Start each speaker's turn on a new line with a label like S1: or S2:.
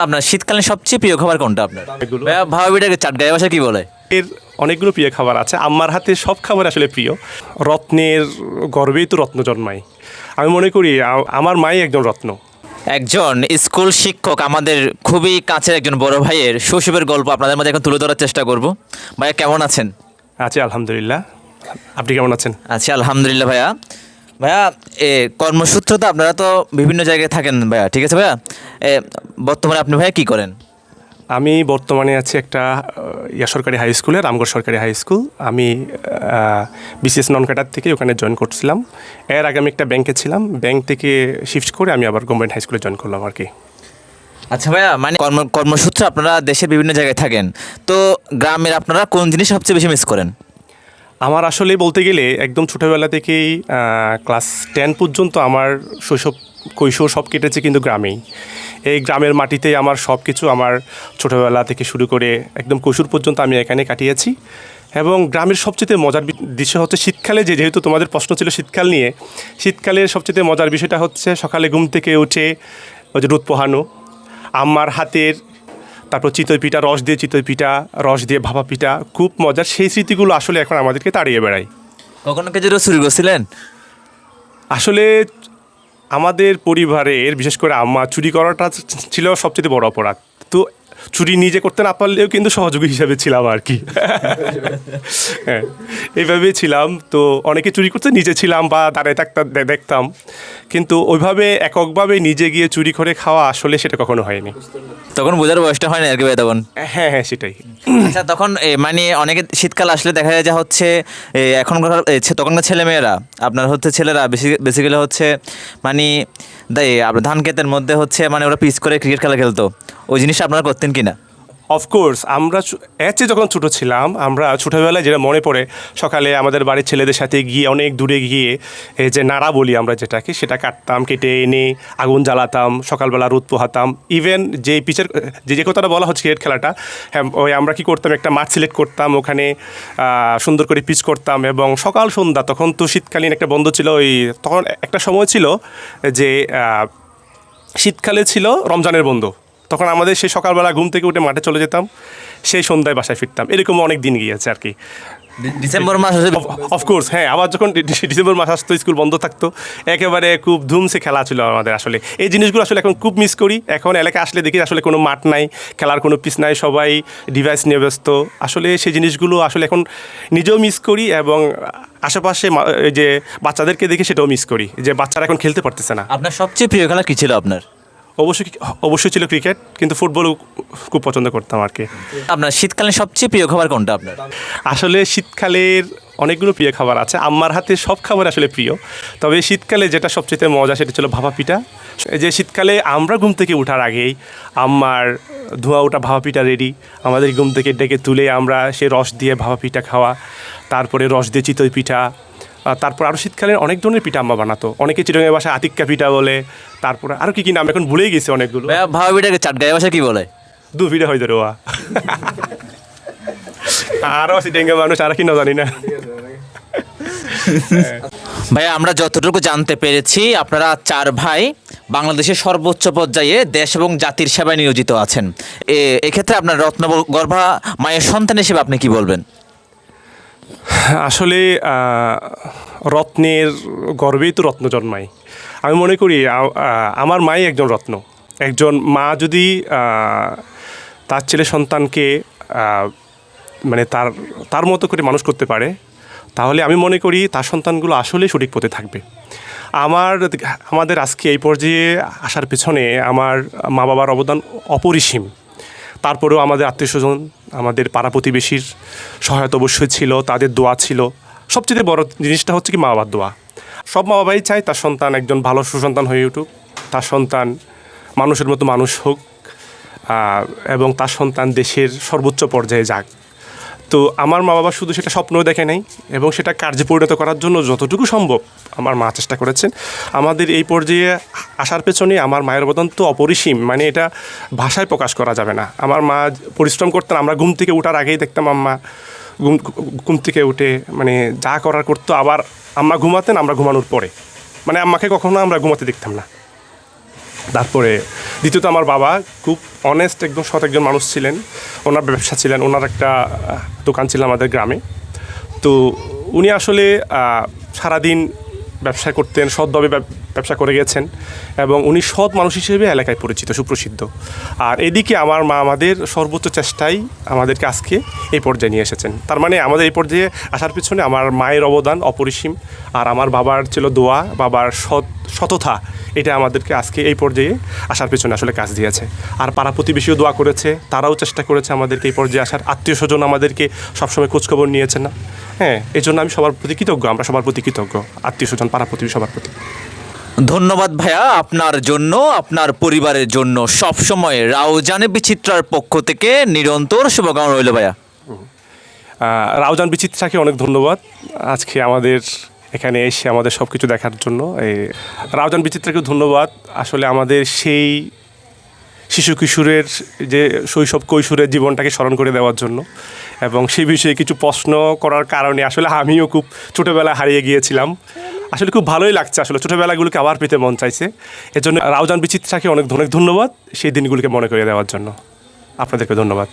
S1: আপনার শীতকালীন সবচেয়ে প্রিয় খাবার কোনটা আপনার?
S2: এগুলো
S1: ভাইয়া ভাবিটাকে চাট গায়ে ভাষা কি বলে?
S2: এর অনেকগুলো প্রিয় খাবার আছে। আমার হাতে সব খাবার আসলে প্রিয়। রত্নের গর্বেই তো রত্ন জন্মায়। আমি মনে করি আ- আমার মাই একজন রত্ন।
S1: একজন স্কুল শিক্ষক আমাদের খুবই কাছের একজন বড় ভাইয়ের শৈশবের গল্প আপনাদের মাঝে এখন তুলে ধরার চেষ্টা করব। ভাইয়া কেমন আছেন?
S2: আছে আলহামদুলিল্লাহ। আপনি কেমন আছেন?
S1: আছি আলহামদুলিল্লাহ ভাইয়া। ভাইয়া এ কর্মসূত্র তো আপনারা তো বিভিন্ন জায়গায় থাকেন ভাইয়া ঠিক আছে ভাইয়া? বর্তমানে আপনি ভাইয়া কী করেন?
S2: আমি বর্তমানে আছি একটা ইয়া সরকারি হাই স্কুলে রামগড় সরকারি হাই স্কুল। আমি বিসিএস নন ক্যাডার থেকে ওখানে জয়েন করছিলাম। এর আগে আমি একটা ব্যাংকে ছিলাম। ব্যাংক থেকে শিফট করে আমি আবার গভর্নমেন্ট হাই স্কুলে জয়েন করলাম আর কি।
S1: আচ্ছা ভাইয়া মানে কর্ম কর্মসূত্রে আপনারা দেশের বিভিন্ন জায়গায় থাকেন। তো গ্রামের আপনারা কোন জিনিস সবচেয়ে বেশি মিস করেন?
S2: আমার আসলে বলতে গেলে একদম ছোটোবেলা থেকেই ক্লাস টেন পর্যন্ত আমার শৈশব কৈশোর সব কেটেছে কিন্তু গ্রামেই। এই গ্রামের মাটিতেই আমার সব কিছু আমার ছোটোবেলা থেকে শুরু করে একদম কৈশোর পর্যন্ত আমি এখানে কাটিয়েছি। এবং গ্রামের সবচেয়ে মজার দৃশ্য হচ্ছে শীতকালে যে যেহেতু তোমাদের প্রশ্ন ছিল শীতকাল নিয়ে শীতকালের সবচেয়ে মজার বিষয়টা হচ্ছে সকালে ঘুম থেকে উঠে ওই যে রোদ পোহানো আমার হাতের তারপর চিতই পিঠা রস দিয়ে চিতই পিঠা রস দিয়ে ভাপা পিঠা খুব মজার। সেই স্মৃতিগুলো আসলে এখন আমাদেরকে তাড়িয়ে বেড়ায়।
S1: কখনো কে যেটা চুরি করছিলেন?
S2: আসলে আমাদের পরিবারের বিশেষ করে আম্মা চুরি করাটা ছিল সবচেয়ে বড় অপরাধ। তো চুরি নিজে করতে না পারলেও কিন্তু সহযোগী হিসাবে ছিলাম আর কি। হ্যাঁ এইভাবেই ছিলাম। তো অনেকে চুরি করতে নিজে ছিলাম বা দাঁড়ায় থাকতাম দেখতাম। কিন্তু ওইভাবে এককভাবে নিজে গিয়ে চুরি করে খাওয়া আসলে সেটা কখনো হয়নি।
S1: তখন বোঝার বয়সটা হয় না আর কি ভাই তখন?
S2: হ্যাঁ হ্যাঁ সেটাই।
S1: আচ্ছা তখন মানে অনেকে শীতকাল আসলে দেখা যায় যে হচ্ছে এখনকার তখনকার ছেলেমেয়েরা আপনার হচ্ছে ছেলেরা বেশি বেসিক্যালি হচ্ছে মানে ধান ক্ষেতের মধ্যে হচ্ছে মানে ওরা পিচ করে ক্রিকেট খেলা খেলতো। ওই জিনিসটা আপনারা করতেন কি না
S2: অফকোর্স আমরা এর যখন ছোটো ছিলাম, আমরা ছোটোবেলায় যেটা মনে পড়ে, সকালে আমাদের বাড়ির ছেলেদের সাথে গিয়ে, অনেক দূরে গিয়ে, এই যে নাড়া বলি আমরা যেটাকে, সেটা কাটতাম, কেটে এনে আগুন জ্বালাতাম, সকালবেলা রোদ পোহাতাম। ইভেন যে পিচের, যে যে কথাটা বলা হচ্ছে ক্রিকেট খেলাটা হ্যাঁ ওই আমরা কি করতাম, একটা মাঠ সিলেক্ট করতাম, ওখানে সুন্দর করে পিচ করতাম এবং সকাল সন্ধ্যা, তখন তো শীতকালীন একটা বন্ধ ছিল, ওই তখন একটা সময় ছিল যে শীতকালে ছিল রমজানের বন্ধ। তখন আমাদের সেই সকালবেলা ঘুম থেকে উঠে মাঠে চলে যেতাম সেই সন্ধ্যায় বাসায় ফিরতাম। এরকম অনেক দিন গিয়েছে আর কি।
S1: ডিসেম্বর মাস
S2: অফকোর্স হ্যাঁ আবার যখন ডিসেম্বর মাস আসতো স্কুল বন্ধ থাকতো একেবারে খুব ধুমসে খেলা ছিল আমাদের আসলে। এই জিনিসগুলো আসলে এখন খুব মিস করি। এখন এলাকায় আসলে দেখি আসলে কোনো মাঠ নাই খেলার কোনো পিস নাই সবাই ডিভাইস নিয়ে ব্যস্ত। আসলে সেই জিনিসগুলো আসলে এখন নিজেও মিস করি এবং আশেপাশে যে বাচ্চাদেরকে দেখে সেটাও মিস করি। যে বাচ্চারা এখন খেলতে পারতেছে না।
S1: আপনার সবচেয়ে প্রিয় খেলা কী ছিল আপনার?
S2: অবশ্যই অবশ্যই ছিল ক্রিকেট কিন্তু ফুটবলও খুব পছন্দ করতাম আর কি।
S1: আপনার শীতকালীন সবচেয়ে প্রিয় খাবার কোনটা আপনার?
S2: আসলে শীতকালের অনেকগুলো প্রিয় খাবার আছে। আম্মার হাতে সব খাবার আসলে প্রিয়। তবে শীতকালে যেটা সবচেয়ে মজা সেটা ছিল ভাপা পিঠা। যে শীতকালে আমরা ঘুম থেকে ওঠার আগেই আম্মার ধোঁয়া ওঠা ভাপা পিঠা রেডি আমাদের ঘুম থেকে ডেকে তুলে আমরা সে রস দিয়ে ভাপা পিঠা খাওয়া তারপরে রস দিয়ে চিতই পিঠা তারপর আরও শীতকালে অনেক ধরনের পিঠা আম্মা বানাতো। অনেকে চিরঙের বাসায় আতিক্কা পিঠা বলে তারপরে আরও কী কী নাম এখন ভুলেই গেছি অনেকগুলো।
S1: ভাইয়া ভাবিটাকে চাট গায়ে ভাষা কি বলে?
S2: দু পিঠা হয়ে যাবে আরও সিটেঙ্গে মানুষ আর কি না জানি না।
S1: ভাইয়া আমরা যতটুকু জানতে পেরেছি আপনারা চার ভাই বাংলাদেশের সর্বোচ্চ পর্যায়ে দেশ এবং জাতির সেবায় নিয়োজিত আছেন। এক্ষেত্রে আপনার রত্ন গর্ভা মায়ের সন্তান হিসেবে আপনি কি বলবেন?
S2: আসলে রত্নের গর্বেই তো রত্ন জন্মায়। আমি মনে করি আমার মাই একজন রত্ন। একজন মা যদি তার ছেলে সন্তানকে মানে তার তার মতো করে মানুষ করতে পারে, তাহলে আমি মনে করি তার সন্তানগুলো আসলে সঠিক পথে থাকবে। আমার, আমাদের আজকে এই পর্যায়ে আসার পেছনে আমার মা বাবার অবদান অপরিসীম। তারপরেও আমাদের আত্মীয় স্বজন আমাদের পাড়া প্রতিবেশীর সহায়তা অবশ্যই ছিল, তাদের দোয়া ছিল। সবচেয়ে বড় জিনিসটা হচ্ছে কি, মা বাবার দোয়া। সব মা বাবাই চায় তার সন্তান একজন ভালো সুসন্তান হয়ে উঠুক, তার সন্তান মানুষের মতো মানুষ হোক এবং তার সন্তান দেশের সর্বোচ্চ পর্যায়ে যাক। তো আমার মা বাবা শুধু সেটা স্বপ্নও দেখে নাই এবং সেটা কার্যে পরিণত করার জন্য যতটুকু সম্ভব আমার মা চেষ্টা করেছেন। আমাদের এই পর্যায়ে আসার পেছনে আমার মায়ের অবদান তো অপরিসীম মানে এটা ভাষায় প্রকাশ করা যাবে না। আমার মা পরিশ্রম করতেন, আমরা ঘুম থেকে ওঠার আগেই দেখতাম আম্মা ঘুম ঘুম থেকে উঠে মানে যা করার করতো, আবার আম্মা ঘুমাতেন, আমরা ঘুমানোর পরে। মানে আম্মাকে কখনো আমরা ঘুমাতে দেখতাম না। তারপরে দ্বিতীয়ত আমার বাবা খুব অনেস্ট একদম সৎ একজন মানুষ ছিলেন। ওনার ব্যবসা ছিলেন, ওনার একটা দোকান ছিল আমাদের গ্রামে। তো উনি আসলে সারাদিন ব্যবসা করতেন সদ্যবে ব্যবসা করে গেছেন এবং উনি সৎ মানুষ হিসেবে এলাকায় পরিচিত, সুপ্রসিদ্ধ। আর এদিকে আমার মা আমাদের সর্বোচ্চ চেষ্টাই আমাদেরকে আজকে এই পর্যায়ে নিয়ে এসেছেন। তার মানে আমাদের এই পর্যায়ে আসার পিছনে আমার মায়ের অবদান অপরিসীম আর আমার বাবার ছিল দোয়া, বাবার সৎ, সততা, এটা আমাদেরকে আজকে এই পর্যায়ে আসার পেছনে আসলে কাজ দিয়েছে। আর পাড়া প্রতিবেশীও দোয়া করেছে, তারাও চেষ্টা করেছে আমাদেরকে এই পর্যায়ে আসার। আত্মীয় স্বজন আমাদেরকে সবসময় খোঁজখবর নিয়েছে না। হ্যাঁ এই জন্য আমি সবার প্রতি কৃতজ্ঞ, আমরা সবার প্রতি কৃতজ্ঞ। আত্মীয় স্বজন, পাড়া প্রতিবেশী সবার প্রতি।
S1: ধন্যবাদ ভাইয়া, আপনার জন্য, আপনার পরিবারের জন্য সব সময় রাউজানে বিচিত্রার পক্ষ থেকে নিরন্তর শুভকামনা রইল ভাইয়া।
S2: রাউজান বিচিত্রাকে অনেক ধন্যবাদ। আজকে আমাদের এখানে এসে আমাদের সব কিছু দেখার জন্য এই রাউজান বিচিত্রাকে ধন্যবাদ। আসলে আমাদের সেই শিশু কিশোরের যে শৈশব কৈশোরের জীবনটাকে স্মরণ করে দেওয়ার জন্য এবং সেই বিষয়ে কিছু প্রশ্ন করার কারণে আসলে আমিও খুব ছোটোবেলা হারিয়ে গিয়েছিলাম। আসলে খুব ভালোই লাগছে আসলে ছোটোবেলাগুলোকে আবার পেতে মন চাইছে। এর জন্য রাউজান বিচিত্রাকে অনেক অনেক ধন্যবাদ, সেই দিনগুলোকে মনে করে দেওয়ার জন্য। আপনাদেরকে ধন্যবাদ।